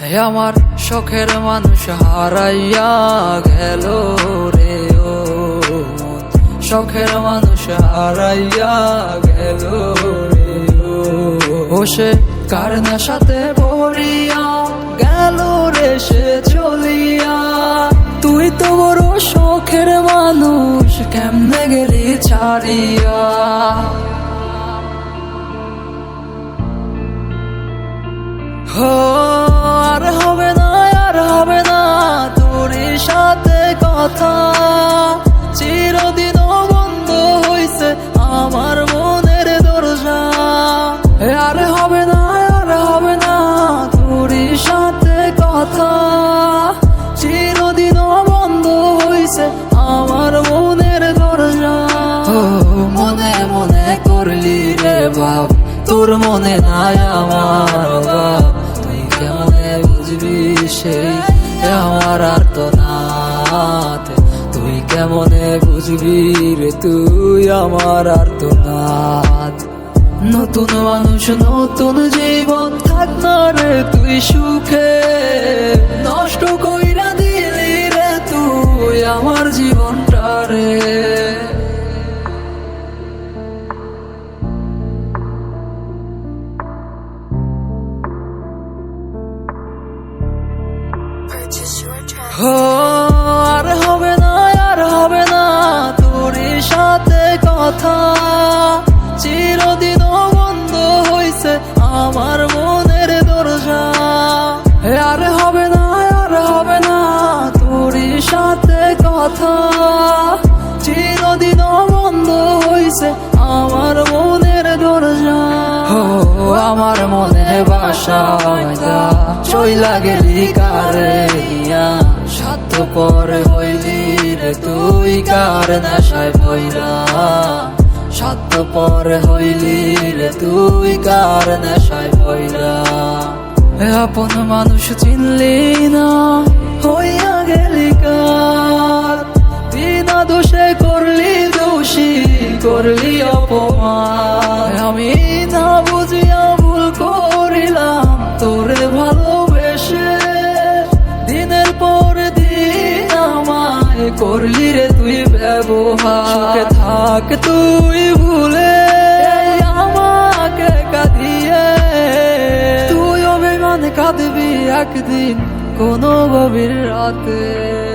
হে আমার শখের মানুষ, হারাইয়া গেল রে ও শখের মানুষ, হারাইয়া গেল রে ও সে কার সাথে পড়িয়া গেল রে, সে চলিয়া। তুই তো বড় শখের মানুষ, কেমনে গেলি ছাড়িয়া? কথা চিরদিন বন্ধ হইছে আমার মনের দরজা। আর হবে না আর হবে না তোর সাথে কথা। চিরদিন বন্ধ হইছে আমার মনের দরজা। মনে মনে করলি রে বাপ, তোর মনে নাই আমার। কেমনে বুঝবি রে তুই আমার আর তো নাথ নতুন মানুষ নতুন জীবন থাক না রে তুই সুখে। নষ্ট কইরা দিলি রে তুই আমার জীবনটা রে। Purchase আমার মনে বাসা চইলা গেলি কারে সাত পরে হইলি রে তুই কার নেশায় পইরা। সাত পরে হইলি রে তুই কার নেশায় এ আপন মানুষ চিনলি না, হইয়া গেলি কার? বিনা দোষে করলি রে তুই ব্যবহার। থাক তুই ভুলে আমাকে কাঁদিয়ে। তুই অভিমান কাঁদবি একদিন কোনো গভীর রাতে।